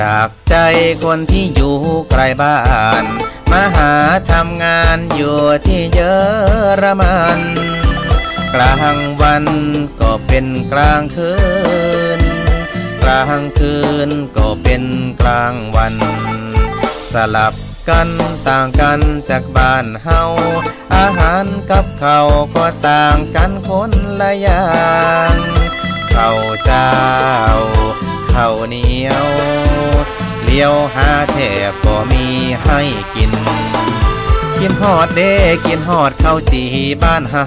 จากใจคนที่อยู่ไกลบ้านมาหาทำงานอยู่ที่เยอรมัน กลางวันก็เป็นกลางคืน กลางคืนก็เป็นกลางวัน สลับกันต่างกันจากบ้านเฮาอาหารกับเขาก็ต่างกันคนละอย่าง เข้าเจ้า หาแทบก็มีให้กิน กินฮอดเด้กินฮอดข้าวจีบ้านเฮา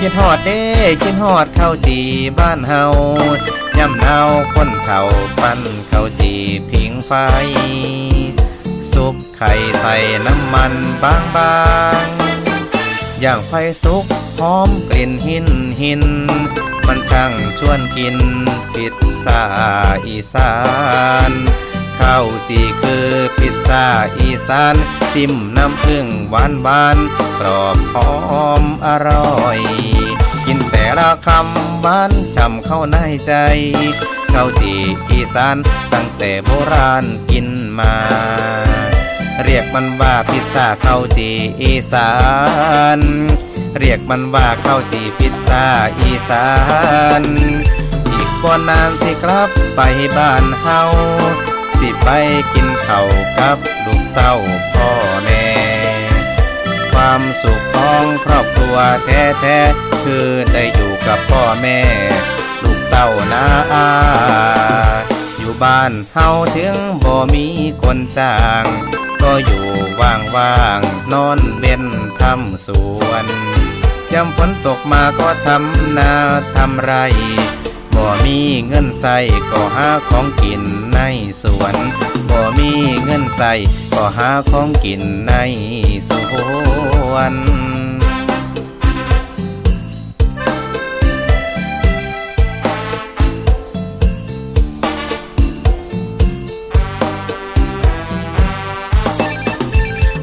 กินฮอดเด้กินฮอดข้าวจีบ้านเฮาย่ำหนาคนเขาปั้นข้าวจีพิงไฟ ซุปไข่ใส่น้ำมันบางๆอย่างไฟสุกหอมกลิ่นหินหิน มันช่างชวนกินพิซซ่าอีสาน ข้าวจีคือพิซซ่าอีสานจิ้มน้ำผึ้งหวานหวานกรอบหอมอร่อย กินแต่ละคำหวานจำเข้าในใจข้าวจีอีสานตั้งแต่โบราณกินมา เรียกมันว่าพิซซ่าข้าวจีอีสานเรียกมันว่าข้าวจีพิซซ่าอีสาน อีกบ่นานสิครับไปบ้านเฮา สิไปกินเข้าวกับลูกเต้าพ่อแม่ ความสุขของครอบครัวแท้ๆคือได้อยู่กับพ่อแม่ ลูกเต้านาอาอยู่บ้านเฮาถึงบ่มีคนจ้าง ก็อยู่ว่างๆนอนเบ็นทำสวนยามฝนตกมาก็ทำนาทำไร บ่มีเงินใส่ก็หาของกินในสวนบ่มีเงินใส่ก็หาของกินในสวน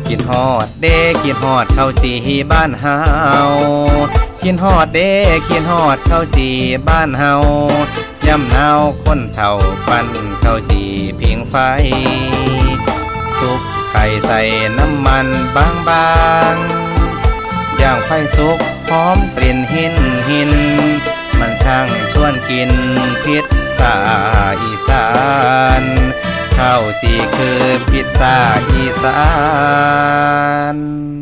กินฮอดเด้กินฮอดข้าวจีบ้านเฮา กินฮอดเด้กินฮอดข้าวจีบ้านเฮาย่ำหนาคนเฒ่าปั้นข้าวจีพิงไฟ สุกไข่ใส่น้ำมันบางๆย่างไฟสุกหอมกลิ่นหินหิน มันช่างชวนกินพิซซ่าอีสานข้าวจีคือพิซซ่าอีสาน